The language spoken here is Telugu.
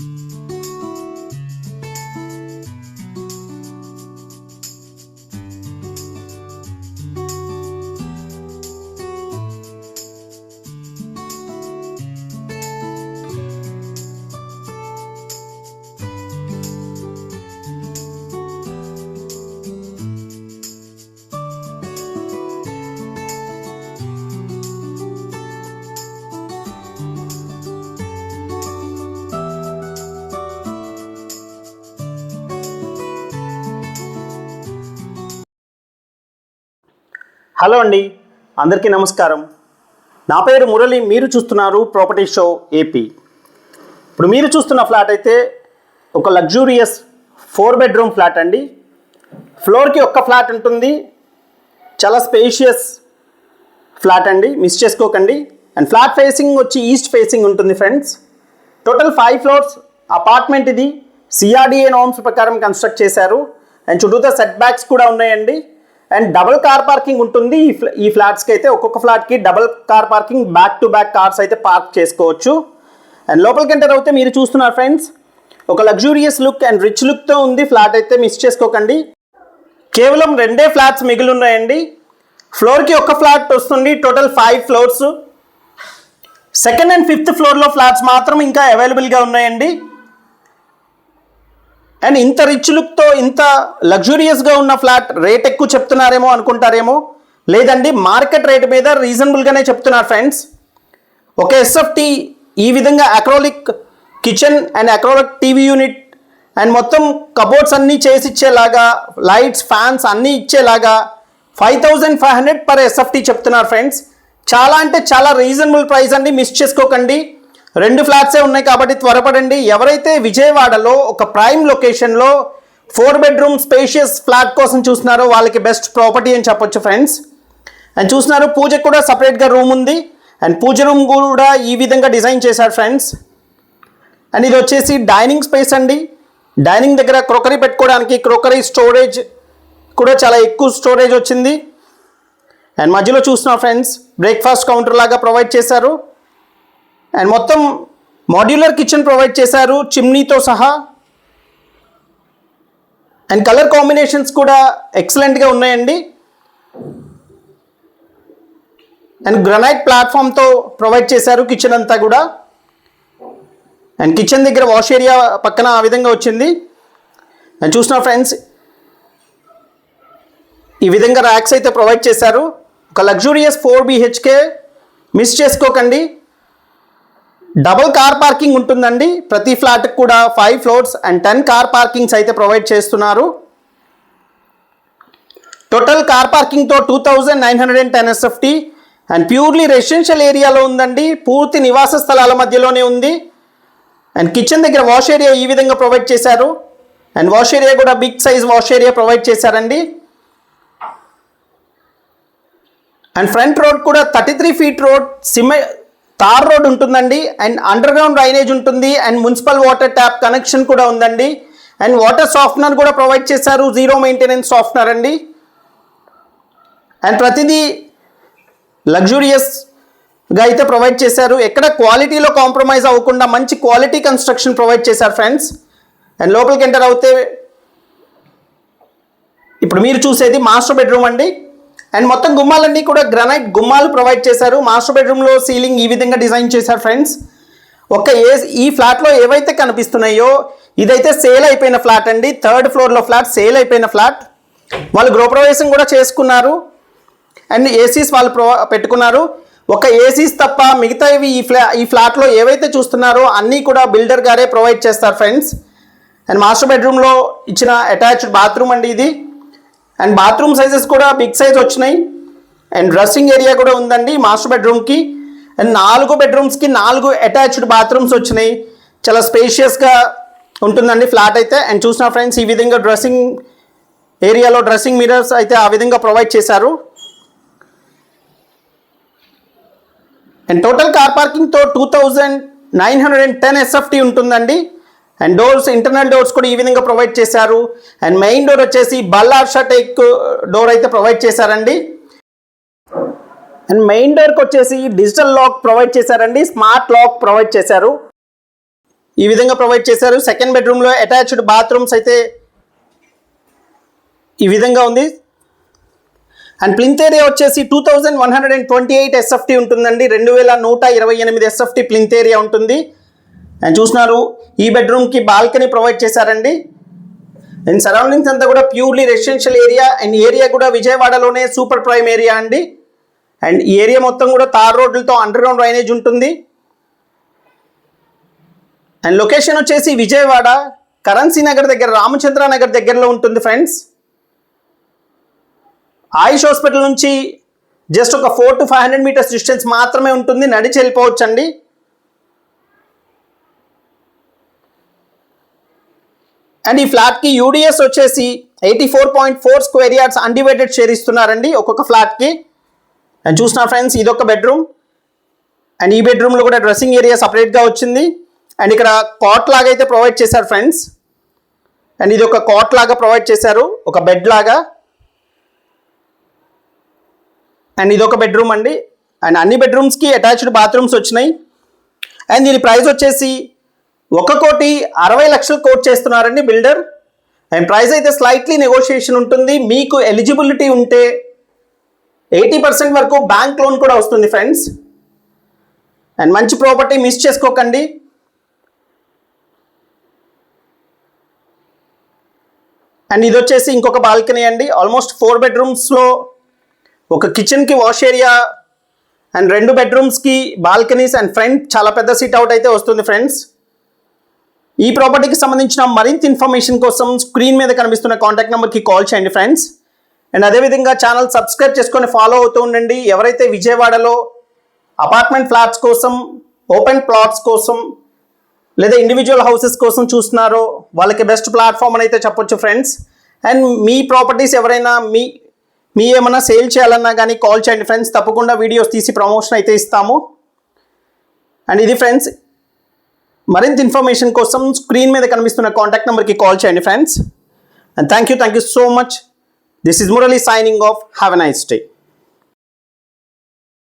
Mm-hmm. హలో అండి అందరికీ నమస్కారం. నా పేరు మురళి మీరు చూస్తున్నారు ప్రాపర్టీ షో ఏపీ ఇప్పుడు మీరు చూస్తున్న ఫ్లాట్ అయితే ఒక లగ్జూరియస్ ఫోర్ బెడ్రూమ్ ఫ్లాట్ అండి. ఫ్లోర్కి ఒక్క ఫ్లాట్ ఉంటుంది. చాలా స్పేషియస్ ఫ్లాట్ అండి మిస్ చేసుకోకండి. అండ్ ఫ్లాట్ ఫేసింగ్ వచ్చి ఈస్ట్ ఫేసింగ్ ఉంటుంది friends total five floors apartment ఇది. సిఆర్డిఏ నామ్స్ ప్రకారం కన్స్ట్రక్ట్ చేశారు. అండ్ చుట్టూతో సెట్ బ్యాక్స్ కూడా ఉన్నాయండి. అండ్ డబుల్ కార్ పార్కింగ్ ఉంటుంది. ఈ ఈ ఫ్లాట్స్కి అయితే ఒక్కొక్క ఫ్లాట్కి double car parking back to back cars అయితే పార్క్ చేసుకోవచ్చు. అండ్ లోపలికి ఎంటర్ అయితే మీరు చూస్తున్నారు ఫ్రెండ్స్ ఒక లగ్జూరియస్ లుక్ అండ్ రిచ్ లుక్తో ఉంది. ఫ్లాట్ అయితే మిస్ చేసుకోకండి. కేవలం రెండే ఫ్లాట్స్ మిగిలి ఉన్నాయండి ఫ్లోర్కి ఒక ఫ్లాట్ వస్తుంది. Total five floors second and fifth ఫ్లోర్లో ఫ్లాట్స్ మాత్రం ఇంకా అవైలబుల్గా ఉన్నాయండి. అండ్ ఇంత రిచ్ లుక్తో ఇంత లగ్జూరియస్గా ఉన్న ఫ్లాట్ రేట్ ఎక్కువ చెప్తున్నారేమో అనుకుంటారేమో? లేదండి మార్కెట్ రేట్ మీద రీజనబుల్గానే చెప్తున్నారు ఫ్రెండ్స్ ఒక ఎస్ఎఫ్టీ ఈ విధంగా acrylic kitchen and acrylic TV unit and మొత్తం కబోర్డ్స్ అన్నీ చేసి ఇచ్చేలాగా లైట్స్ ఫ్యాన్స్ అన్నీ ఇచ్చేలాగా five thousand five hundred per SFT చెప్తున్నారు ఫ్రెండ్స్ చాలా అంటే చాలా రీజనబుల్ ప్రైస్ అండి మిస్ చేసుకోకండి. రెండు ఫ్లాట్సే ఉన్నాయి కాబట్టి త్వరపడండి. ఎవరైతే విజయవాడలో ఒక ప్రైమ్ లొకేషన్లో ఫోర్ బెడ్రూమ్ స్పేషియస్ ఫ్లాట్ కోసం చూస్తున్నారో వాళ్ళకి బెస్ట్ ప్రాపర్టీ అని చెప్పొచ్చు ఫ్రెండ్స్. అండ్ చూస్తున్నారు పూజకు కూడా సపరేట్గా రూమ్ ఉంది. అండ్ పూజ రూమ్ కూడా ఈ విధంగా డిజైన్ చేశారు ఫ్రెండ్స్. అండ్ ఇది వచ్చేసి డైనింగ్ స్పేస్ అండి. డైనింగ్ దగ్గర క్రోకరీ పెట్టుకోవడానికి క్రోకరీ స్టోరేజ్ కూడా చాలా ఎక్కువ స్టోరేజ్ వచ్చింది. అండ్ మధ్యలో చూస్తున్నాం ఫ్రెండ్స్ బ్రేక్ఫాస్ట్ కౌంటర్ లాగా ప్రొవైడ్ చేశారు. అండ్ మొత్తం మాడ్యులర్ కిచెన్ ప్రొవైడ్ చేశారు చిమ్నీతో సహా. అండ్ కలర్ కాంబినేషన్స్ కూడా ఎక్సలెంట్గా ఉన్నాయండి. అండ్ గ్రనైట్ ప్లాట్ఫామ్తో ప్రొవైడ్ చేశారు కిచెన్ అంతా కూడా. అండ్ కిచెన్ దగ్గర వాష్ ఏరియా పక్కన ఆ విధంగా వచ్చింది. అండ్ చూసిన ఫ్రెండ్స్ ఈ విధంగా ర్యాక్స్ అయితే ప్రొవైడ్ చేశారు. ఒక లగ్జూరియస్ ఫోర్ బిహెచ్కే మిస్ చేసుకోకండి. డబుల్ కార్ పార్కింగ్ ఉంటుందండి. ప్రతి ఫ్లాట్కి కూడా five floors and ten car parkings అయితే ప్రొవైడ్ చేస్తున్నారు. Total car పార్కింగ్తో two thousand nine hundred and ten SFT and purely residential ఏరియాలో ఉందండి. పూర్తి నివాస స్థలాల మధ్యలోనే ఉంది. అండ్ కిచెన్ దగ్గర వాష్ ఏరియా ఈ విధంగా ప్రొవైడ్ చేశారు. అండ్ వాష్ ఏరియా కూడా big size wash area provide చేశారండి. అండ్ ఫ్రంట్ రోడ్ కూడా థర్టీ త్రీ ఫీట్ రోడ్ సిమె తార్ రోడ్ ఉంటుందండి అండ్ అండర్ గ్రౌండ్ డ్రైనేజ్ ఉంటుంది and municipal water tap connection కూడా ఉందండి. అండ్ వాటర్ సాఫ్ట్నర్ కూడా ప్రొవైడ్ చేశారు జీరో మెయింటెనెన్స్ సాఫ్ట్నర్ అండి. అండ్ ప్రతిదీ లగ్జూరియస్గా అయితే ప్రొవైడ్ చేశారు. ఎక్కడ క్వాలిటీలో కాంప్రమైజ్ అవ్వకుండా మంచి క్వాలిటీ కన్స్ట్రక్షన్ ప్రొవైడ్ చేశారు ఫ్రెండ్స్ అండ్ లోపలికి ఎంటర్ అవుతే ఇప్పుడు మీరు చూసేది మాస్టర్ బెడ్రూమ్ అండి. అండ్ మొత్తం గుమ్మాలన్నీ కూడా గ్రనైట్ గుమ్మాలు ప్రొవైడ్ చేశారు. మాస్టర్ బెడ్రూమ్లో సీలింగ్ ఈ విధంగా డిజైన్ చేశారు ఫ్రెండ్స్ ఒక ఏ ఈ ఫ్లాట్లో ఏవైతే కనిపిస్తున్నాయో ఇదైతే సేల్ అయిపోయిన ఫ్లాట్ అండి. థర్డ్ ఫ్లోర్లో ఫ్లాట్ సేల్ అయిపోయిన ఫ్లాట్ వాళ్ళు గృహప్రవేశం కూడా చేసుకున్నారు. అండ్ ఏసీస్ వాళ్ళు పెట్టుకున్నారు. ఒక ఏసీస్ తప్ప మిగతావి ఈ ఫ్లా ఈ ఫ్లాట్లో ఏవైతే చూస్తున్నారో అన్నీ కూడా బిల్డర్ గారే ప్రొవైడ్ చేస్తారు ఫ్రెండ్స్ అండ్ మాస్టర్ బెడ్రూమ్లో ఇచ్చిన అటాచ్డ్ బాత్రూమ్ అండి ఇది. అండ్ బాత్రూమ్ సైజెస్ కూడా బిగ్ సైజ్ వచ్చినాయి. అండ్ డ్రెస్సింగ్ ఏరియా కూడా ఉందండి మాస్టర్ బెడ్రూమ్కి అండ్ నాలుగు బెడ్రూమ్స్కి నాలుగు అటాచ్డ్ బాత్రూమ్స్ వచ్చినాయి. చాలా స్పేషియస్గా ఉంటుందండి ఫ్లాట్ అయితే. అండ్ చూసిన ఫ్రెండ్స్ ఈ విధంగా డ్రెస్సింగ్ ఏరియాలో డ్రెస్సింగ్ మిరర్స్ అయితే ఆ విధంగా ప్రొవైడ్ చేశారు. And total car పార్కింగ్తో two thousand nine hundred and ten SFT ఉంటుందండి. అండ్ డోర్స్ ఇంటర్నల్ డోర్స్ కూడా ఈ విధంగా ప్రొవైడ్ చేశారు. అండ్ మెయిన్ డోర్ వచ్చేసి బల్లార్షా టైక్ డోర్ అయితే ప్రొవైడ్ చేశారండి. అండ్ మెయిన్ డోర్కి వచ్చేసి డిజిటల్ లాక్ ప్రొవైడ్ చేశారండి. స్మార్ట్ లాక్ ప్రొవైడ్ చేశారు. ఈ విధంగా ప్రొవైడ్ చేశారు. సెకండ్ బెడ్రూమ్లో అటాచ్డ్ బాత్రూమ్స్ అయితే ఈ విధంగా ఉంది. అండ్ ప్లింత్ ఏరియా వచ్చేసి two thousand one hundred and twenty eight SFT ఉంటుందండి. రెండు వేల నూట ఇరవై ఎనిమిది ఎస్ఎఫ్టీ ప్లింత్ ఏరియా ఉంటుంది. చూస్తున్నారు ఈ బెడ్రూమ్కి బాల్కనీ ప్రొవైడ్ చేశారండి. అండ్ సరౌండింగ్స్ అంతా కూడా purely residential area and area కూడా విజయవాడలోనే సూపర్ ప్రైమ్ ఏరియా అండి. అండ్ ఈ ఏరియా మొత్తం కూడా తార్ రోడ్లతో అండర్ గ్రౌండ్ డ్రైనేజ్ ఉంటుంది. అండ్ లొకేషన్ వచ్చేసి విజయవాడ కరెన్సీ నగర్ దగ్గర రామచంద్ర నగర్ దగ్గరలో ఉంటుంది ఫ్రెండ్స్ ఆయుష్ హాస్పిటల్ నుంచి జస్ట్ ఒక four to five hundred metres distance మాత్రమే ఉంటుంది. నడిచి వెళ్ళిపోవచ్చు అండి అండ్ ఈ ఫ్లాట్కి యూడిఎస్ వచ్చేసి eighty four point four square yards undivided share ఇస్తున్నారండి ఒక్కొక్క ఫ్లాట్కి అండ్ చూసిన ఫ్రెండ్స్ ఇదొక బెడ్రూమ్ అండ్ ఈ బెడ్రూమ్లో కూడా డ్రెస్సింగ్ ఏరియా సపరేట్గా వచ్చింది. అండ్ ఇక్కడ కాట్ లాగా అయితే ప్రొవైడ్ చేశారు ఫ్రెండ్స్ అండ్ ఇది ఒక కాట్ లాగా ప్రొవైడ్ చేశారు. ఒక బెడ్ లాగా. అండ్ ఇది ఒక బెడ్రూమ్ అండి. అండ్ అన్ని బెడ్రూమ్స్కి అటాచ్డ్ బాత్రూమ్స్ వచ్చినాయి. అండ్ దీని ప్రైస్ వచ్చేసి ఒక కోటి అరవై లక్షలు కోట్ చేస్తున్నారండి బిల్డర్. అండ్ ప్రైస్ అయితే స్లైట్లీ నెగోషియేషన్ ఉంటుంది. మీకు ఎలిజిబిలిటీ ఉంటే ఎయిటీ పర్సెంట్ వరకు బ్యాంక్ లోన్ కూడా వస్తుంది ఫ్రెండ్స్. అండ్ మంచి ప్రాపర్టీ మిస్ చేసుకోకండి. అండ్ ఇది వచ్చేసి ఇంకొక బాల్కనీ అండి. ఆల్మోస్ట్ ఫోర్ బెడ్రూమ్స్లో ఒక కిచెన్కి వాష్ ఏరియా అండ్ రెండు బెడ్రూమ్స్కి బాల్కనీస్ అండ్ ఫ్రంట్ చాలా పెద్ద సీట్ అవుట్ అయితే వస్తుంది ఫ్రెండ్స్. ఈ ప్రాపర్టీకి సంబంధించిన మరింత ఇన్ఫర్మేషన్ కోసం స్క్రీన్ మీద కనిపిస్తున్న కాంటాక్ట్ నెంబర్కి కాల్ చేయండి ఫ్రెండ్స్. అండ్ అదేవిధంగా ఛానల్ సబ్స్క్రైబ్ చేసుకొని ఫాలో అవుతూ ఉండండి. ఎవరైతే విజయవాడలో అపార్ట్మెంట్ ఫ్లాట్స్ కోసం ఓపెన్ ప్లాట్స్ కోసం లేదా ఇండివిజువల్ హౌసెస్ కోసం చూస్తున్నారో వాళ్ళకి బెస్ట్ ప్లాట్ఫామ్ అని అయితే చెప్పొచ్చు ఫ్రెండ్స్. అండ్ మీ ప్రాపర్టీస్ ఎవరైనా మీ మీ ఏమైనా సేల్ చేయాలన్నా కానీ కాల్ చేయండి ఫ్రెండ్స్. తప్పకుండా వీడియోస్ తీసి ప్రమోషన్ అయితే ఇస్తాము. అండ్ ఇది ఫ్రెండ్స్ మరింత ఇన్ఫర్మేషన్ కోసం స్క్రీన్ మీద కనిపిస్తున్న కాంటాక్ట్ నెంబర్కి కాల్ చేయండి friends. And thank you thank you so much this is Murali signing off have a nice day